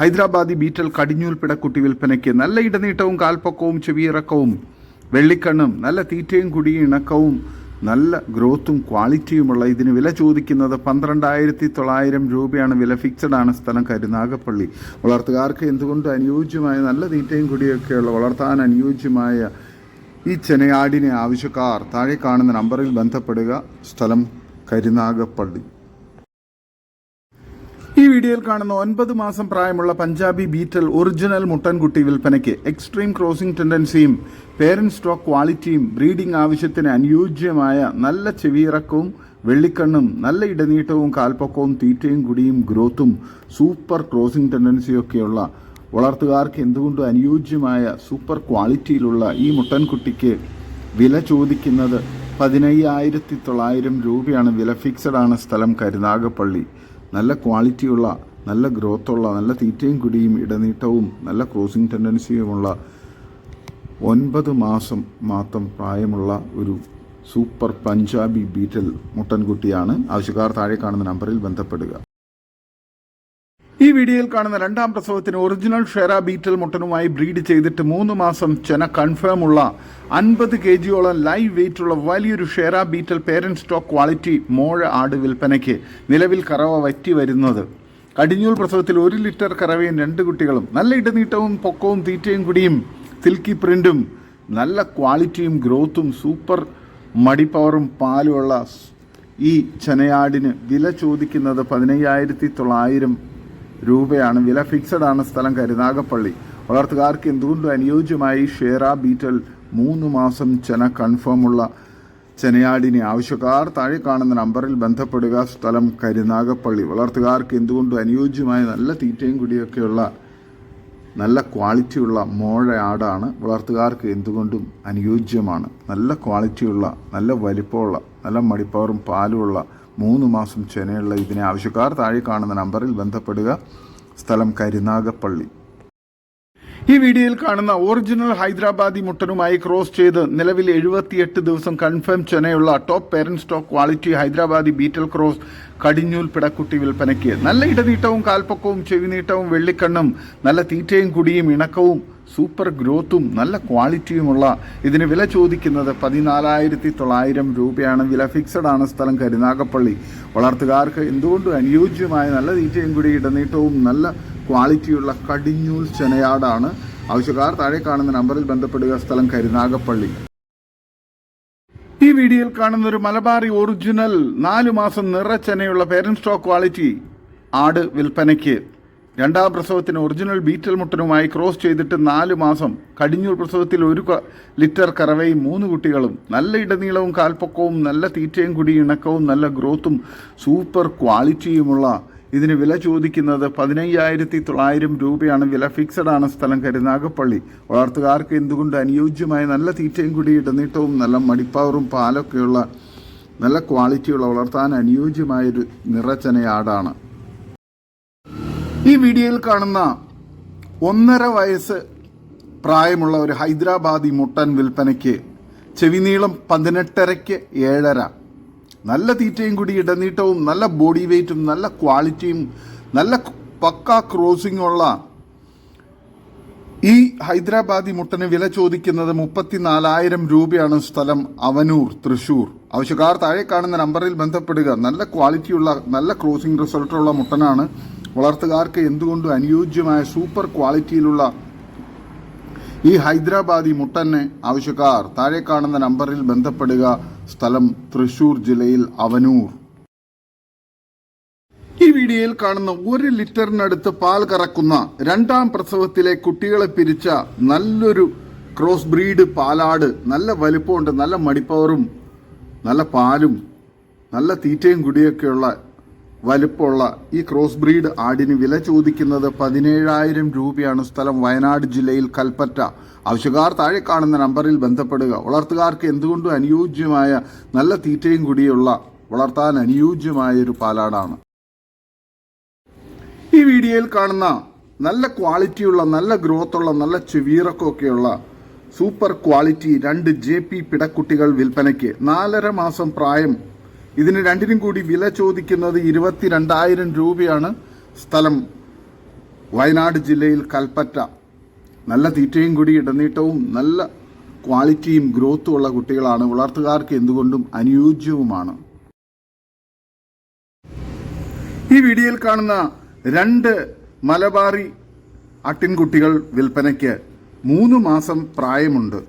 ഹൈദരാബാദി ബീറ്റൽ കടിഞ്ഞൂൽ പിടക്കുട്ടി വിൽപ്പനയ്ക്ക് നല്ല ഇടനീട്ടവും കാൽപ്പൊക്കവും ചെവിയിറക്കവും വെള്ളിക്കണ്ണും നല്ല തീറ്റയും കുടിയും ഇണക്കവും നല്ല ഗ്രോത്തും ക്വാളിറ്റിയുമുള്ള ഇതിന് വില ചോദിക്കുന്നത് പന്ത്രണ്ടായിരത്തി തൊള്ളായിരം രൂപയാണ്. വില ഫിക്സഡ് ആണ് സ്ഥലം കരുനാഗപ്പള്ളി വളർത്തുകാർക്ക് എന്തുകൊണ്ട് അനുയോജ്യമായ നല്ല തീറ്റയും കുടിയൊക്കെയുള്ള വളർത്താൻ അനുയോജ്യമായ ഈ ചെനയാടിനെ ആവശ്യക്കാർ താഴെ കാണുന്ന നമ്പറിൽ ബന്ധപ്പെടുക. സ്ഥലം കരുനാഗപ്പള്ളി ഈ വീഡിയോയിൽ കാണുന്ന ഒൻപത് മാസം പ്രായമുള്ള പഞ്ചാബി ബീറ്റൽ ഒറിജിനൽ മുട്ടൻകുട്ടി വിൽപ്പനയ്ക്ക് എക്സ്ട്രീം ക്രോസിംഗ് ടെൻഡൻസിയും പേരന്റ് സ്റ്റോക്ക് ക്വാളിറ്റിയും ബ്രീഡിംഗ് ആവശ്യത്തിന് അനുയോജ്യമായ നല്ല ചെവിയിറക്കവും വെള്ളിക്കണ്ണും നല്ല ഇടനീട്ടവും കാൽപ്പൊക്കവും തീറ്റയും കുടിയും ഗ്രോത്തും സൂപ്പർ ക്രോസിംഗ് ടെൻഡൻസിയൊക്കെയുള്ള വളർത്തുകാർക്ക് എന്തുകൊണ്ടും അനുയോജ്യമായ സൂപ്പർ ക്വാളിറ്റിയിലുള്ള ഈ മുട്ടൻകുട്ടിക്ക് വില ചോദിക്കുന്നത് പതിനയ്യായിരത്തി തൊള്ളായിരം രൂപയാണ്. വില ഫിക്സഡാണ് സ്ഥലം കരുനാഗപ്പള്ളി. നല്ല ക്വാളിറ്റിയുള്ള നല്ല ഗ്രോത്തുള്ള നല്ല തീറ്റയും കുടിയും ഇടനീട്ടവും നല്ല ക്രോസിംഗ് ടെൻഡൻസിയുമുള്ള ഒൻപത് മാസം മാത്രം പ്രായമുള്ള ഒരു സൂപ്പർ പഞ്ചാബി ബീറ്റൽ മുട്ടൻകുട്ടിയാണ്. ആവശ്യക്കാർ താഴെ കാണുന്ന നമ്പറിൽ ബന്ധപ്പെടുക. ഈ വീഡിയോയിൽ കാണുന്ന രണ്ടാം പ്രസവത്തിന് ഒറിജിനൽ ഷെറ ബീറ്റൽ മുട്ടനുമായി ബ്രീഡ് ചെയ്തിട്ട് മൂന്ന് മാസം ചെന കൺഫേം ഉള്ള അൻപത് കെ ജിയോളം ലൈവ് വെയിറ്റ് ഉള്ള വലിയൊരു ഷെറ ബീറ്റൽ പേരന്റ് സ്റ്റോക്ക് ക്വാളിറ്റി മോഴ ആട് വിൽപ്പനയ്ക്ക് നിലവിൽ കറവ വറ്റി വരുന്നത്. കടിഞ്ഞൂൽ പ്രസവത്തിൽ ഒരു ലിറ്റർ കറവയും രണ്ട് കുട്ടികളും. നല്ല ഇടനീട്ടവും പൊക്കവും തീറ്റയും കുടിയും സിൽക്കി പ്രിന്റും നല്ല ക്വാളിറ്റിയും ഗ്രോത്തും സൂപ്പർ മടിപ്പവറും പാലുമുള്ള ഈ ചെനയാടിന് വില ചോദിക്കുന്നത് പതിനയ്യായിരത്തി തൊള്ളായിരം രൂപയാണ്. വില ഫിക്സഡ് ആണ് സ്ഥലം കരുനാഗപ്പള്ളി വളർത്തുകാർക്ക് എന്തുകൊണ്ടും അനുയോജ്യമായി ഷേറ ബീറ്റൽ മൂന്ന് മാസം ചെന കൺഫേമുള്ള ചെനയാടിനെ ആവശ്യക്കാർ താഴെ കാണുന്ന നമ്പറിൽ ബന്ധപ്പെടുക സ്ഥലം കരുനാഗപ്പള്ളി വളർത്തുകാർക്ക് എന്തുകൊണ്ടും അനുയോജ്യമായ നല്ല തീറ്റയും കുടിയൊക്കെയുള്ള നല്ല ക്വാളിറ്റിയുള്ള മോഴ ആടാണ്. വളർത്തുകാർക്ക് എന്തുകൊണ്ടും അനുയോജ്യമാണ്. നല്ല ക്വാളിറ്റിയുള്ള നല്ല വലിപ്പമുള്ള നല്ല മടിപ്പവറും പാലുമുള്ള മൂന്ന് മാസം ചെനയുള്ള ഇതിനെ ആവശ്യക്കാർ താഴെ കാണുന്ന നമ്പറിൽ ബന്ധപ്പെടുക. സ്ഥലം കരുനാഗപ്പള്ളി. ഈ വീഡിയോയിൽ കാണുന്ന ഒറിജിനൽ ഹൈദരാബാദി മുട്ടനുമായി ക്രോസ് ചെയ്ത് നിലവിൽ എഴുപത്തിയെട്ട് ദിവസം confirm ചെനയുള്ള top parent stock quality Hyderabadi Beetal cross കടിഞ്ഞൂൽ പിടക്കുട്ടി വിൽപ്പനയ്ക്ക്. നല്ല ഇടനീട്ടവും കാൽപ്പക്കവും ചെവിനീട്ടവും വെള്ളിക്കണ്ണും നല്ല തീറ്റയും കുടിയും ഇണക്കവും സൂപ്പർ ഗ്രോത്തും നല്ല ക്വാളിറ്റിയുമുള്ള ഇതിന് വില ചോദിക്കുന്നത് പതിനാലായിരത്തി തൊള്ളായിരം രൂപയാണ്. വില ഫിക്സഡ് ആണ് സ്ഥലം കരുനാഗപ്പള്ളി വളർത്തുകാർക്ക് എന്തുകൊണ്ടും അനുയോജ്യമായ നല്ല തീറ്റയും കൂടി ഇടനീട്ടവും നല്ല ക്വാളിറ്റിയുള്ള കടിഞ്ഞൂൽ ചെനയാടാണ്? ആവശ്യക്കാർ താഴെ കാണുന്ന നമ്പറിൽ ബന്ധപ്പെടുക. സ്ഥലം കരുനാഗപ്പള്ളി ഈ വീഡിയോയിൽ കാണുന്ന ഒരു മലബാറി ഒറിജിനൽ നാലു മാസം നിറച്ചെനയുള്ള പേരൻ സ്റ്റോക്ക് ക്വാളിറ്റി ആട് വിൽപ്പനയ്ക്ക് രണ്ടാം പ്രസവത്തിന് ഒറിജിനൽ ബീറ്റൽ മുട്ടനുമായി ക്രോസ് ചെയ്തിട്ട് നാല് മാസം. കടിഞ്ഞൂർ പ്രസവത്തിൽ ഒരു ലിറ്റർ കറവയും മൂന്ന് കുട്ടികളും. നല്ല ഇടനീളവും കാൽപ്പൊക്കവും നല്ല തീറ്റയും കുടി ഇണക്കവും നല്ല ഗ്രോത്തും സൂപ്പർ ക്വാളിറ്റിയുമുള്ള ഇതിന് വില ചോദിക്കുന്നത് പതിനയ്യായിരത്തി തൊള്ളായിരം രൂപയാണ്. വില ഫിക്സഡ് ആണ് സ്ഥലം കരുനാഗപ്പള്ളി വളർത്തുകാർക്ക് എന്തുകൊണ്ട് അനുയോജ്യമായ നല്ല തീറ്റയും കുടി ഇടനീട്ടവും നല്ല മടിപ്പവറും പാലൊക്കെയുള്ള നല്ല ക്വാളിറ്റിയുള്ള വളർത്താൻ അനുയോജ്യമായൊരു നിറച്ചനയാടാണ്. ഈ വീഡിയോയിൽ കാണുന്ന ഒന്നര വയസ്സ് പ്രായമുള്ള ഒരു ഹൈദരാബാദി മുട്ടൻ വിൽപ്പനയ്ക്ക് ചെവിനീളം പതിനെട്ടരയ്ക്ക് ഏഴര. നല്ല തീറ്റയും കൂടി ഇടനീട്ടവും നല്ല ബോഡി വെയ്റ്റും നല്ല ക്വാളിറ്റിയും നല്ല പക്ക ക്രോസിംഗ് ഉള്ള ഈ ഹൈദരാബാദി മുട്ടന് വില ചോദിക്കുന്നത് മുപ്പത്തിനാലായിരം രൂപയാണ് സ്ഥലം അവനൂർ തൃശൂർ. ആവശ്യക്കാർ താഴെ കാണുന്ന നമ്പറിൽ ബന്ധപ്പെടുക. നല്ല ക്വാളിറ്റിയുള്ള നല്ല ക്രോസിംഗ് റിസൾട്ടുള്ള മുട്ടനാണ് വളർത്തുകാർക്ക് എന്തുകൊണ്ടും അനുയോജ്യമായ സൂപ്പർ ക്വാളിറ്റിയിലുള്ള ഈ ഹൈദരാബാദി മുട്ടനെ ആവശ്യക്കാർ? താഴെ കാണുന്ന നമ്പറിൽ ബന്ധപ്പെടുക. സ്ഥലം തൃശൂർ ജില്ലയിൽ അവനൂർ. ഈ വീഡിയോയിൽ കാണുന്ന ഒരു ലിറ്ററിനടുത്ത് പാൽ കറക്കുന്ന രണ്ടാം പ്രസവത്തിലെ കുട്ടികളെ പിരിച്ച നല്ലൊരു ക്രോസ് ബ്രീഡ് പാലാട് നല്ല വലിപ്പമുണ്ട് നല്ല മടിപ്പവറും നല്ല പാലും നല്ല തീറ്റയും കുടിയൊക്കെയുള്ള വലുപ്പമുള്ള ഈ ക്രോസ് ബ്രീഡ് ആടിന് വില ചോദിക്കുന്നത് പതിനേഴായിരം രൂപയാണ് സ്ഥലം വയനാട് ജില്ലയിൽ കൽപ്പറ്റ. ആവശ്യക്കാർ താഴെ കാണുന്ന നമ്പറിൽ ബന്ധപ്പെടുക. വളർത്തുകാർക്ക് എന്തുകൊണ്ടും അനുയോജ്യമായ നല്ല തീറ്റയും കൂടിയുള്ള വളർത്താൻ അനുയോജ്യമായ ഒരു പാലാടാണ്. ഈ വീഡിയോയിൽ കാണുന്ന നല്ല ക്വാളിറ്റിയുള്ള നല്ല ഗ്രോത്തുള്ള നല്ല ചെവീറക്കൊക്കെയുള്ള സൂപ്പർ ക്വാളിറ്റി രണ്ട് ജെ പി പിടക്കുട്ടികൾ വിൽപ്പനയ്ക്ക് നാലര മാസം പ്രായം ഇതിന് രണ്ടിനും കൂടി വില ചോദിക്കുന്നത് ഇരുപത്തിരണ്ടായിരം രൂപയാണ് സ്ഥലം. വയനാട് ജില്ലയിൽ കൽപ്പറ്റ. നല്ല തീറ്റയും കൂടി ഇടനീട്ടവും നല്ല ക്വാളിറ്റിയും ഗ്രോത്തും ഉള്ള കുട്ടികളാണ്. വളർത്തുകാർക്ക് എന്തുകൊണ്ടും അനുയോജ്യവുമാണ്. ഈ വീഡിയോയിൽ കാണുന്ന രണ്ട് മലബാറി അട്ടിൻകുട്ടികൾ വിൽപ്പനയ്ക്ക് മൂന്ന് മാസം പ്രായമുണ്ട്.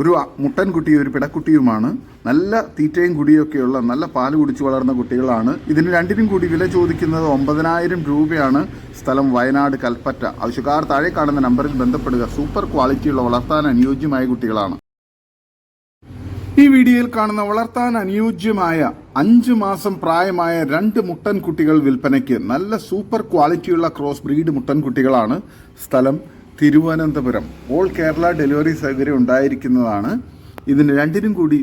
ഒരു മുട്ടൻകുട്ടിയും ഒരു പിടക്കുട്ടിയുമാണ്. നല്ല തീറ്റയും കുടിയൊക്കെയുള്ള നല്ല പാൽ കുടിച്ചു വളർന്ന കുട്ടികളാണ്. ഇതിന് രണ്ടിനും കൂടി വില ചോദിക്കുന്നത് ഒമ്പതിനായിരം രൂപയാണ്. സ്ഥലം വയനാട് കൽപ്പറ്റ. ആവശ്യക്കാർ താഴെ കാണുന്ന നമ്പറിൽ ബന്ധപ്പെടുക. സൂപ്പർ ക്വാളിറ്റിയുള്ള വളർത്താൻ അനുയോജ്യമായ കുട്ടികളാണ്. ഈ വീഡിയോയിൽ കാണുന്ന വളർത്താൻ അനുയോജ്യമായ അഞ്ച് മാസം പ്രായമായ രണ്ട് മുട്ടൻ കുട്ടികൾ വിൽപ്പനയ്ക്ക് നല്ല സൂപ്പർ ക്വാളിറ്റിയുള്ള ക്രോസ് ബ്രീഡ് മുട്ടൻ കുട്ടികളാണ്. സ്ഥലം തിരുവനന്തപുരം. ഓൾ കേരള ഡെലിവറി സൗകര്യം ഉണ്ടായിരിക്കുന്നതാണ്. ഇതിന് രണ്ടിനും കൂടി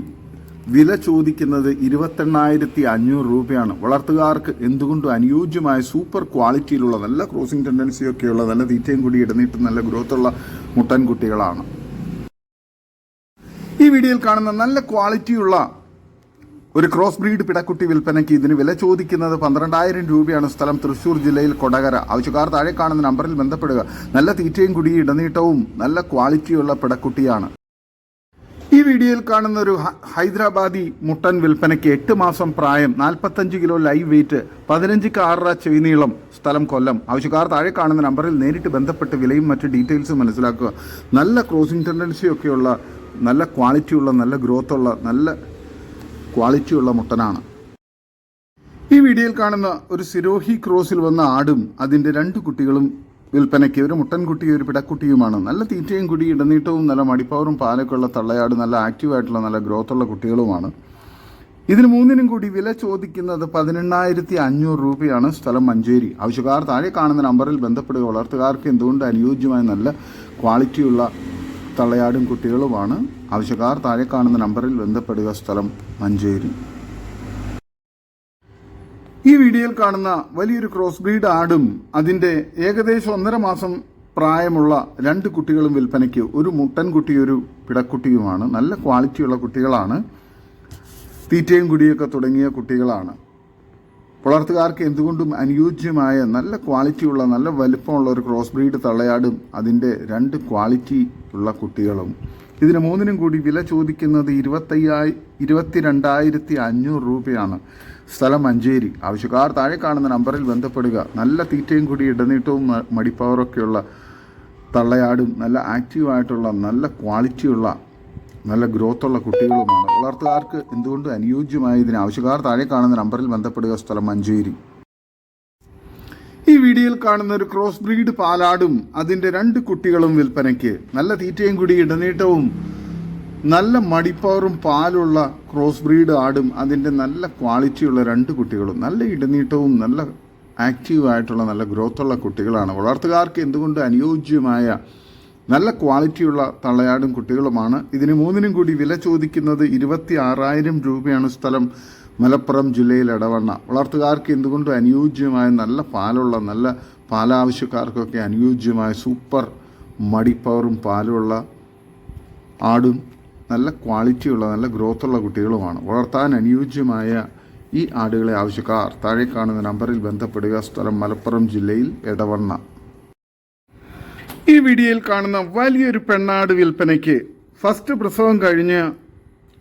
വില ചോദിക്കുന്നത് ഇരുപത്തെണ്ണായിരത്തി അഞ്ഞൂറ് രൂപയാണ്. വളർത്തുകാർക്ക് എന്തുകൊണ്ടും അനുയോജ്യമായ സൂപ്പർ ക്വാളിറ്റിയിലുള്ള നല്ല ക്രോസിംഗ് ടെൻഡൻസിയൊക്കെയുള്ള നല്ല തീറ്റയും കൂടി ഇടനീട്ട് നല്ല ഗ്രോത്തുള്ള മുട്ടൻ കുട്ടികളാണ് ഈ വീഡിയോയിൽ കാണുന്ന നല്ല ക്വാളിറ്റിയുള്ള ഒരു ക്രോസ് ബ്രീഡ് പിടക്കുട്ടി വിൽപ്പനയ്ക്ക് ഇതിന് വില ചോദിക്കുന്നത് പന്ത്രണ്ടായിരം രൂപയാണ് സ്ഥലം തൃശൂർ ജില്ലയിൽ കൊടകര. ആവശ്യക്കാർ താഴെ കാണുന്ന നമ്പറിൽ ബന്ധപ്പെടുക. നല്ല തീറ്റയും കുടി ഇടനീട്ടവും നല്ല ക്വാളിറ്റിയുള്ള പിടക്കുട്ടിയാണ്. ഈ വീഡിയോയിൽ കാണുന്ന ഒരു ഹൈദരാബാദി മുട്ടൻ വിൽപ്പനയ്ക്ക് എട്ട് മാസം പ്രായം നാൽപ്പത്തഞ്ച് കിലോ ലൈവ് വെയിറ്റ് പതിനഞ്ച് കാറ ചെവിനീളം സ്ഥലം കൊല്ലം. ആവശ്യക്കാർ താഴെ കാണുന്ന നമ്പറിൽ നേരിട്ട് ബന്ധപ്പെട്ട് വിലയും മറ്റ് ഡീറ്റെയിൽസും മനസ്സിലാക്കുക. നല്ല ക്രോസിംഗ് ടെൻഡൻസിയൊക്കെയുള്ള നല്ല ക്വാളിറ്റിയുള്ള നല്ല ഗ്രോത്തുള്ള നല്ല ക്വാളിറ്റിയുള്ള മുട്ടനാണ്. ഈ വീഡിയോയിൽ കാണുന്ന ഒരു സിരോഹി ക്രോസിൽ വന്ന ആടും അതിന്റെ രണ്ട് കുട്ടികളും വിൽപ്പനയ്ക്ക് ഒരു മുട്ടൻകുട്ടിയും ഒരു പിടക്കുട്ടിയുമാണ്. നല്ല തീറ്റയും കുടി ഇടനീട്ടവും നല്ല മടിപ്പവറും പാലൊക്കെ ഉള്ള തള്ളയാട് നല്ല ആക്റ്റീവായിട്ടുള്ള നല്ല ഗ്രോത്തുള്ള കുട്ടികളുമാണ്. ഇതിന് മൂന്നിനും കൂടി വില ചോദിക്കുന്നത് പതിനെണ്ണായിരത്തി അഞ്ഞൂറ് രൂപയാണ്. സ്ഥലം മഞ്ചേരി. ആവശ്യക്കാർ താഴെ കാണുന്ന നമ്പറിൽ ബന്ധപ്പെടുക. വളർത്തുകാർക്ക് എന്തുകൊണ്ട് അനുയോജ്യമായ നല്ല ക്വാളിറ്റിയുള്ള തള്ളയാടും കുട്ടികളുമാണ്. ആവശ്യക്കാർ താഴെ കാണുന്ന നമ്പറിൽ ബന്ധപ്പെടുക. സ്ഥലം മഞ്ചേരി. ഈ വീഡിയോയിൽ കാണുന്ന വലിയൊരു ക്രോസ് ബ്രീഡ് ആടും അതിന്റെ ഏകദേശം ഒന്നര മാസം പ്രായമുള്ള രണ്ട് കുട്ടികളും വിൽപ്പനയ്ക്ക് ഒരു മുട്ടൻകുട്ടി ഒരു പിടക്കുട്ടിയുമാണ്. നല്ല ക്വാളിറ്റിയുള്ള കുട്ടികളാണ്. തീറ്റയും കുടിയൊക്കെ തുടങ്ങിയ കുട്ടികളാണ്. വളർത്തുകാർക്ക് എന്തുകൊണ്ടും അനുയോജ്യമായ നല്ല ക്വാളിറ്റിയുള്ള നല്ല വലുപ്പമുള്ള ഒരു ക്രോസ് ബ്രീഡ് തള്ളയാടും അതിന്റെ രണ്ട് ക്വാളിറ്റി ഉള്ള കുട്ടികളും. ഇതിന് മൂന്നിനും കൂടി വില ചോദിക്കുന്നത് ഇരുപത്തയ്യായി ഇരുപത്തിരണ്ടായിരത്തി അഞ്ഞൂറ് രൂപയാണ്. സ്ഥലം മഞ്ചേരി. ആവശ്യക്കാർ താഴെ കാണുന്ന നമ്പറിൽ ബന്ധപ്പെടുക. നല്ല തീറ്റയും കൂടി ഇടനീട്ടവും മടിപ്പവറൊക്കെയുള്ള തള്ളയാടും നല്ല ആക്റ്റീവായിട്ടുള്ള നല്ല ക്വാളിറ്റിയുള്ള നല്ല ഗ്രോത്തുള്ള കുട്ടികളുമാണ്. വളർത്തുകാർക്ക് എന്തുകൊണ്ടും അനുയോജ്യമായ ഇതിന് ആവശ്യക്കാർ താഴെ കാണുന്ന നമ്പറിൽ ബന്ധപ്പെടുക. സ്ഥലം മഞ്ചേരി. ഈ വീഡിയോയിൽ കാണുന്ന ഒരു ക്രോസ് ബ്രീഡ് പാലാടും അതിന്റെ രണ്ട് കുട്ടികളും വിൽപ്പനയ്ക്ക് നല്ല തീറ്റയും കൂടി ഇടനീട്ടവും നല്ല മടിപ്പവറും പാലുള്ള ക്രോസ് ബ്രീഡ് ആടും അതിന്റെ നല്ല ക്വാളിറ്റിയുള്ള രണ്ട് കുട്ടികളും നല്ല ഇടനീട്ടവും നല്ല ആക്റ്റീവ് ആയിട്ടുള്ള നല്ല ഗ്രോത്തുള്ള കുട്ടികളാണ്. വളർത്തുകാർക്ക് എന്തുകൊണ്ട് അനുയോജ്യമായ നല്ല ക്വാളിറ്റിയുള്ള തള്ളയാടും കുട്ടികളുമാണ്? ഇതിന് മൂന്നിനും കൂടി വില ചോദിക്കുന്നത് ഇരുപത്തി ആറായിരം രൂപയാണ് സ്ഥലം. മലപ്പുറം ജില്ലയിൽ ഇടവണ്ണ. വളർത്തുകാർക്ക് എന്തുകൊണ്ടും അനുയോജ്യമായ നല്ല പാലുള്ള നല്ല പാലാവശ്യക്കാർക്കൊക്കെ അനുയോജ്യമായ സൂപ്പർ മടിപ്പവറും പാലുമുള്ള ആടും നല്ല ക്വാളിറ്റിയുള്ള നല്ല ഗ്രോത്തുള്ള കുട്ടികളുമാണ്. വളർത്താൻ അനുയോജ്യമായ ഈ ആടുകളെ ആവശ്യക്കാർ താഴെ കാണുന്ന നമ്പറിൽ ബന്ധപ്പെടുക. സ്ഥലം മലപ്പുറം ജില്ലയിൽ എടവണ്ണ ഈ വീഡിയോയിൽ കാണുന്ന വലിയൊരു പെണ്ണാട് വിൽപ്പനയ്ക്ക് ഫസ്റ്റ് പ്രസവം കഴിഞ്ഞ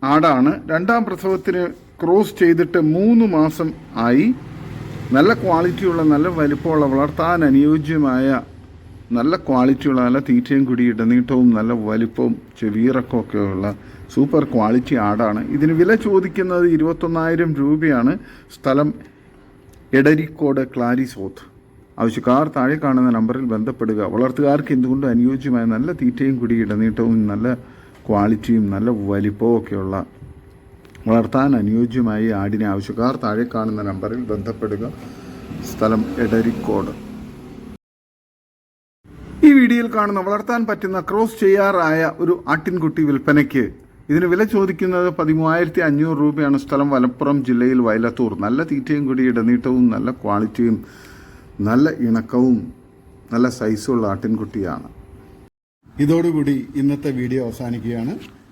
ആടാണ്. രണ്ടാം പ്രസവത്തിന് ക്രോസ് ചെയ്തിട്ട് മൂന്ന് മാസം ആയി. നല്ല ക്വാളിറ്റിയുള്ള നല്ല വലിപ്പമുള്ള വളർത്താൻ അനുയോജ്യമായ നല്ല ക്വാളിറ്റിയുള്ള നല്ല തീറ്റയും കുടി ഇടനീട്ടവും നല്ല വലിപ്പവും ചെവിയിറക്കമൊക്കെ ഉള്ള സൂപ്പർ ക്വാളിറ്റി ആടാണ്. ഇതിന് വില ചോദിക്കുന്നത് ഇരുപത്തൊന്നായിരം രൂപയാണ്. സ്ഥലം എടരിക്കോട് ക്ലാരിസോത്ത്. ആവശ്യക്കാർ താഴെ കാണുന്ന നമ്പറിൽ ബന്ധപ്പെടുക. വളർത്തുകാർക്ക് എന്തുകൊണ്ടും അനുയോജ്യമായ നല്ല തീറ്റയും കുടി ഇടനീട്ടവും നല്ല ക്വാളിറ്റിയും നല്ല വലിപ്പവും ഒക്കെയുള്ള വളർത്താൻ അനുയോജ്യമായി ആടിനെ ആവശ്യക്കാർ താഴെ കാണുന്ന നമ്പറിൽ ബന്ധപ്പെടുക. സ്ഥലം എടരിക്കോട്. ഈ വീഡിയോയിൽ കാണുന്ന വളർത്താൻ പറ്റുന്ന ക്രോസ് ചെയ്യാറായ ഒരു ആട്ടിൻകുട്ടി വിൽപ്പനയ്ക്ക് ഇതിന് വില ചോദിക്കുന്നത് പതിമൂവായിരത്തി അഞ്ഞൂറ് രൂപയാണ്. സ്ഥലം മലപ്പുറം ജില്ലയിൽ വയലത്തൂർ. നല്ല തീറ്റയും കൂടി ഇടനീട്ടവും നല്ല ക്വാളിറ്റിയും നല്ല ഇണക്കവും നല്ല സൈസുള്ള ആട്ടിൻകുട്ടിയാണ്. ഇതോടുകൂടി ഇന്നത്തെ വീഡിയോ അവസാനിക്കുകയാണ്.